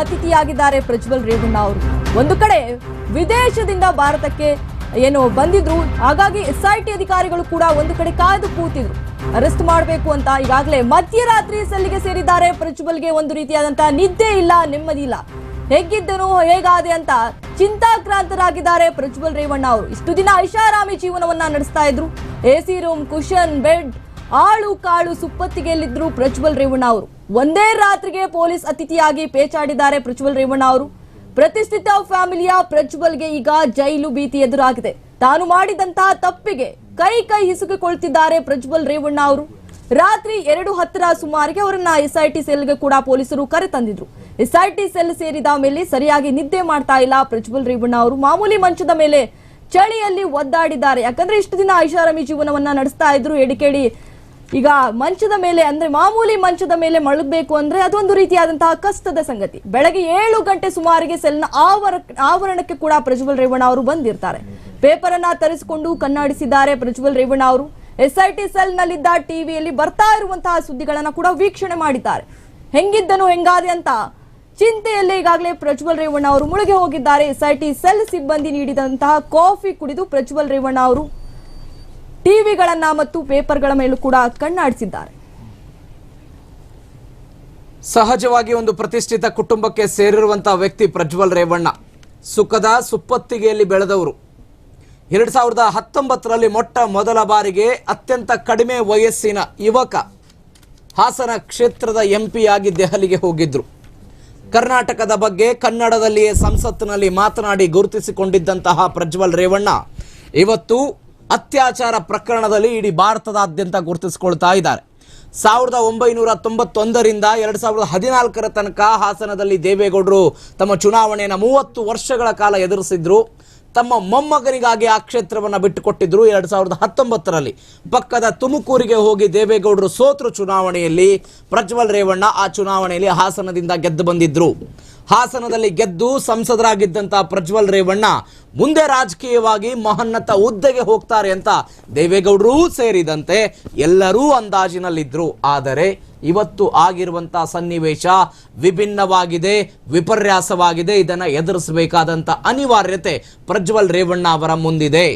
ಅತಿಥಿಯಾಗಿದ್ದಾರೆ ಪ್ರಜ್ವಲ್ ರೇವಣ್ಣ ಅವರು. ಒಂದು ಕಡೆ ವಿದೇಶದಿಂದ ಭಾರತಕ್ಕೆ ಏನು ಬಂದಿದ್ರು, ಹಾಗಾಗಿ ಎಸ್ಐಟಿ ಅಧಿಕಾರಿಗಳು ಕೂಡ ಒಂದು ಕಡೆ ಕಾಯ್ದು ಕೂತಿದ್ರು. ಅರೆಸ್ಟ್ ಮಾಡಬೇಕು ಅಂತ ಈಗಾಗಲೇ ಮಧ್ಯರಾತ್ರಿ ಸಲ್ಲಿಗೆ ಸೇರಿದ್ದಾರೆ ಪ್ರಜ್ವಲ್ಗೆ ಒಂದು ರೀತಿಯಾದಂತಹ ನಿದ್ದೆ ಇಲ್ಲ, ನೆಮ್ಮದಿ ಇಲ್ಲ. ಹೇಗಿದ್ದನು ಹೇಗಾದೆ ಅಂತ ಚಿಂತಾಕ್ರಾಂತರಾಗಿದ್ದಾರೆ ಪ್ರಜ್ವಲ್ ರೇವಣ್ಣ ಅವರು. ಇಷ್ಟು ದಿನ ಐಷಾರಾಮಿ ಜೀವನವನ್ನ ನಡೆಸ್ತಾ ಇದ್ರು. ಎಸಿ ರೂಮ್, ಕುಶನ್, ಬೆಡ್, ಆಳು ಕಾಳು ಸುಪ್ಪತ್ತಿಗೆಯಲ್ಲಿದ್ರು ಪ್ರಜ್ವಲ್ ರೇವಣ್ಣ ಅವರು. ಒಂದೇ ರಾತ್ರಿಗೆ ಪೊಲೀಸ್ ಅತಿಥಿಯಾಗಿ ಪೇಚಾಡಿದ್ದಾರೆ ಪ್ರಜ್ವಲ್ ರೇವಣ್ಣ ಅವರು. ಪ್ರತಿಷ್ಠಿತ ಫ್ಯಾಮಿಲಿಯ ಪ್ರಜ್ವಲ್ಗೆ ಈಗ ಜೈಲು ಭೀತಿ ಎದುರಾಗಿದೆ. ತಾನು ಮಾಡಿದಂತಹ ತಪ್ಪಿಗೆ ಕೈ ಕೈ ಹಿಸುಕಿಕೊಳ್ತಿದ್ದಾರೆ ಪ್ರಜ್ವಲ್ ರೇವಣ್ಣ ಅವರು. ರಾತ್ರಿ ಎರಡು ಹತ್ತರ ಸುಮಾರಿಗೆ ಅವರನ್ನ ಎಸ್ಐಟಿ ಸೆಲ್ಗೆ ಕೂಡ ಪೊಲೀಸರು ಕರೆ ಕರೆತಂದಿದ್ರು ಎಸ್ಐಟಿ ಸೆಲ್ ಸೇರಿದ ಮೇಲೆ ಸರಿಯಾಗಿ ನಿದ್ದೆ ಮಾಡ್ತಾ ಇಲ್ಲ ಪ್ರಜ್ವಲ್ ರೇವಣ್ಣ ಅವರು. ಮಾಮೂಲಿ ಮಂಚದ ಮೇಲೆ ಚಳಿಯಲ್ಲಿ ಒದ್ದಾಡಿದ್ದಾರೆ. ಯಾಕಂದ್ರೆ ಇಷ್ಟು ದಿನ ಐಷಾರಾಮಿ ಜೀವನವನ್ನ ನಡೆಸ್ತಾ ಇದ್ರು. ಎಡಿಕೆಡಿ ಈಗ ಮಂಚದ ಮೇಲೆ ಅಂದ್ರೆ ಮಾಮೂಲಿ ಮಂಚದ ಮೇಲೆ ಮಳಗಬೇಕು ಅಂದ್ರೆ ಅದೊಂದು ರೀತಿಯಾದಂತಹ ಕಷ್ಟದ ಸಂಗತಿ. ಬೆಳಗ್ಗೆ ಏಳು ಗಂಟೆ ಸುಮಾರಿಗೆ ಸೆಲ್ನ ಆವರ, ಆವರಣಕ್ಕೆ ಕೂಡ ಪ್ರಜ್ವಲ್ ರೇವಣ್ಣ ಅವರು ಬಂದಿರ್ತಾರೆ. ಪೇಪರ್ ಅನ್ನ ತರಿಸಿಕೊಂಡು ಕನ್ನಡಿಸಿದ್ದಾರೆ ಪ್ರಜ್ವಲ್ ರೇವಣ್ಣ ಅವರು. ಎಸ್ ಎಸ್ಐಟಿ ಸೆಲ್ ನಲ್ಲಿದ್ದ ಟಿವಿಯಲ್ಲಿ ಬರ್ತಾ ಇರುವಂತಹ ಸುದ್ದಿಗಳನ್ನ ಕೂಡ ವೀಕ್ಷಣೆ ಮಾಡಿದ್ದಾರೆ. ಹೆಂಗಿದ್ದನು ಹೆಂಗಾದೆ ಅಂತ ಚಿಂತೆಯಲ್ಲೇ ಈಗಾಗಲೇ ಪ್ರಜ್ವಲ್ ರೇವಣ್ಣ ಅವರು ಮುಳುಗಿ ಹೋಗಿದ್ದಾರೆ. ಎಸ್ಐಟಿ ಸೆಲ್ ಸಿಬ್ಬಂದಿ ನೀಡಿದಂತಹ ಕಾಫಿ ಕುಡಿದು ಪ್ರಜ್ವಲ್ ರೇವಣ್ಣ ಅವರು ಟಿವಿಗಳನ್ನ ಮತ್ತು ಪೇಪರ್ಗಳ ಮೇಲೂ ಕೂಡ ಕಣ್ಣಾಡಿಸಿದ್ದಾರೆ. ಸಹಜವಾಗಿ ಒಂದು ಪ್ರತಿಷ್ಠಿತ ಕುಟುಂಬಕ್ಕೆ ಸೇರಿರುವಂತಹ ವ್ಯಕ್ತಿ ಪ್ರಜ್ವಲ್ ರೇವಣ್ಣ ಸುಖದ ಸುಪ್ಪತ್ತಿಗೆಯಲ್ಲಿ ಬೆಳೆದವರು. ಎರಡು ಸಾವಿರದ ಹತ್ತೊಂಬತ್ತರಲ್ಲಿ ಮೊಟ್ಟ ಮೊದಲ ಬಾರಿಗೆ ಅತ್ಯಂತ ಕಡಿಮೆ ವಯಸ್ಸಿನ ಯುವಕ ಹಾಸನ ಕ್ಷೇತ್ರದ ಎಂ ಆಗಿ ದೆಹಲಿಗೆ ಹೋಗಿದ್ರು. ಕರ್ನಾಟಕದ ಬಗ್ಗೆ ಕನ್ನಡದಲ್ಲಿಯೇ ಸಂಸತ್ತಿನಲ್ಲಿ ಮಾತನಾಡಿ ಗುರುತಿಸಿಕೊಂಡಿದ್ದಂತಹ ಪ್ರಜ್ವಲ್ ರೇವಣ್ಣ ಇವತ್ತು ಅತ್ಯಾಚಾರ ಪ್ರಕರಣದಲ್ಲಿ ಇಡೀ ಭಾರತದಾದ್ಯಂತ ಗುರುತಿಸಿಕೊಳ್ತಾ ಇದ್ದಾರೆ. ಸಾವಿರದ ಒಂಬೈನೂರ ತೊಂಬತ್ತೊಂದರಿಂದ ಎರಡು ಸಾವಿರದ ಹದಿನಾಲ್ಕರ ತನಕ ಹಾಸನದಲ್ಲಿ ದೇವೇಗೌಡರು ತಮ್ಮ ಚುನಾವಣೆಯನ್ನು ಮೂವತ್ತು ವರ್ಷಗಳ ಕಾಲ ಎದುರಿಸಿದ್ರು. ತಮ್ಮ ಮೊಮ್ಮಗನಿಗಾಗಿ ಆ ಕ್ಷೇತ್ರವನ್ನು ಬಿಟ್ಟುಕೊಟ್ಟಿದ್ರು ಎರಡು ಸಾವಿರದ ಹತ್ತೊಂಬತ್ತರಲ್ಲಿ. ಪಕ್ಕದ ತುಮಕೂರಿಗೆ ಹೋಗಿ ದೇವೇಗೌಡರು ಸೋತರು ಚುನಾವಣೆಯಲ್ಲಿ. ಪ್ರಜ್ವಲ್ ರೇವಣ್ಣ ಆ ಚುನಾವಣೆಯಲ್ಲಿ ಹಾಸನದಿಂದ ಗೆದ್ದು ಬಂದಿದ್ರು. ಹಾಸನದಲ್ಲಿ ಗೆದ್ದು ಸಂಸದರಾಗಿದ್ದಂಥ ಪ್ರಜ್ವಲ್ ರೇವಣ್ಣ ಮುಂದೆ ರಾಜಕೀಯವಾಗಿ ಮಹನ್ನತ ಹುದ್ದೆಗೆ ಹೋಗ್ತಾರೆ ಅಂತ ದೇವೇಗೌಡರೂ ಸೇರಿದಂತೆ ಎಲ್ಲರೂ ಅಂದಾಜಿನಲ್ಲಿದ್ದರು ಆದರೆ ಇವತ್ತು ಆಗಿರುವಂಥ ಸನ್ನಿವೇಶ ವಿಭಿನ್ನವಾಗಿದೆ, ವಿಪರ್ಯಾಸವಾಗಿದೆ. ಇದನ್ನು ಎದುರಿಸಬೇಕಾದಂಥ ಅನಿವಾರ್ಯತೆ ಪ್ರಜ್ವಲ್ ರೇವಣ್ಣ ಅವರ ಮುಂದಿದೆ.